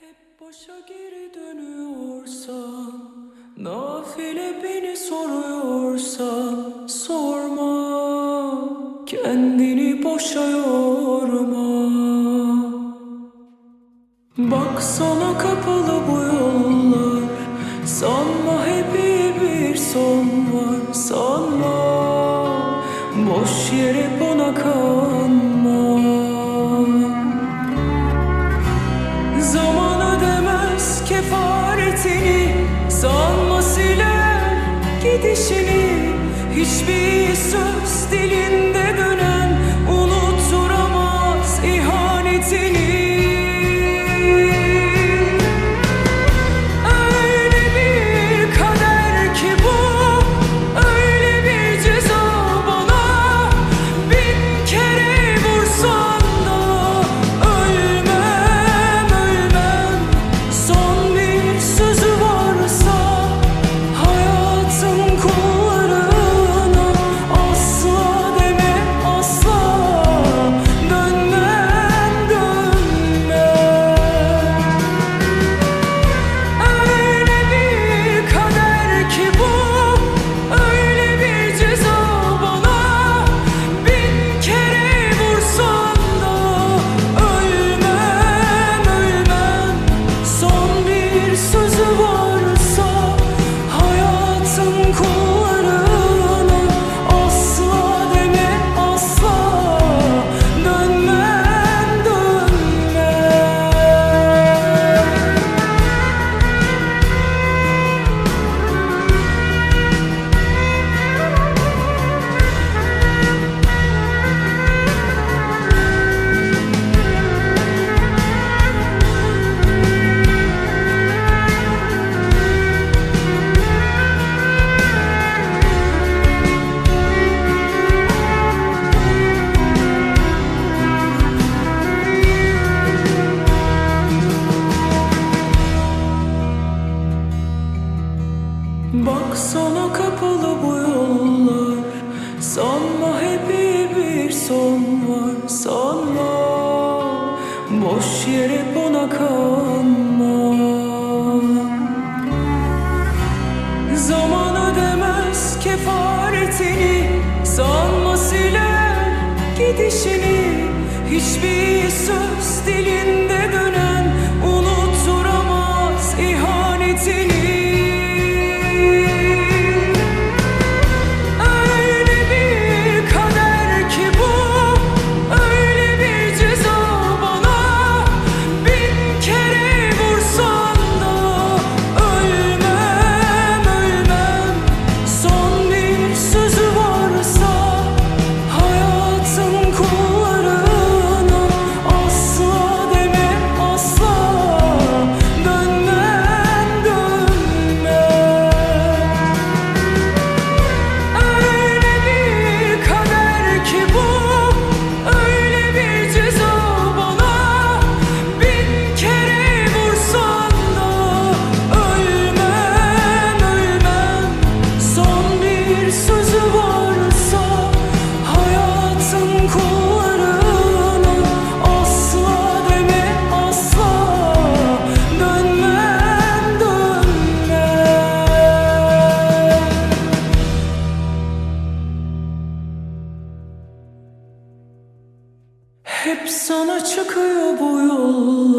Hep başa geri dönüyorsan Nafile beni soruyorsan Sorma. Kendini boşa yorma. Baksana kapalı bu yollar. Sanma hep iyi bir son var Sanma. Boş yere buna kanma Hiçbir söz dilinde Baksana kapalı bu yollar. Sanma hep iyi bir son var Sanma. Boş yere buna kanma Zaman ödemez kefaretini Sanma siler gidişini. Hiçbir söz dilinde Hep sana çıkıyor bu yollar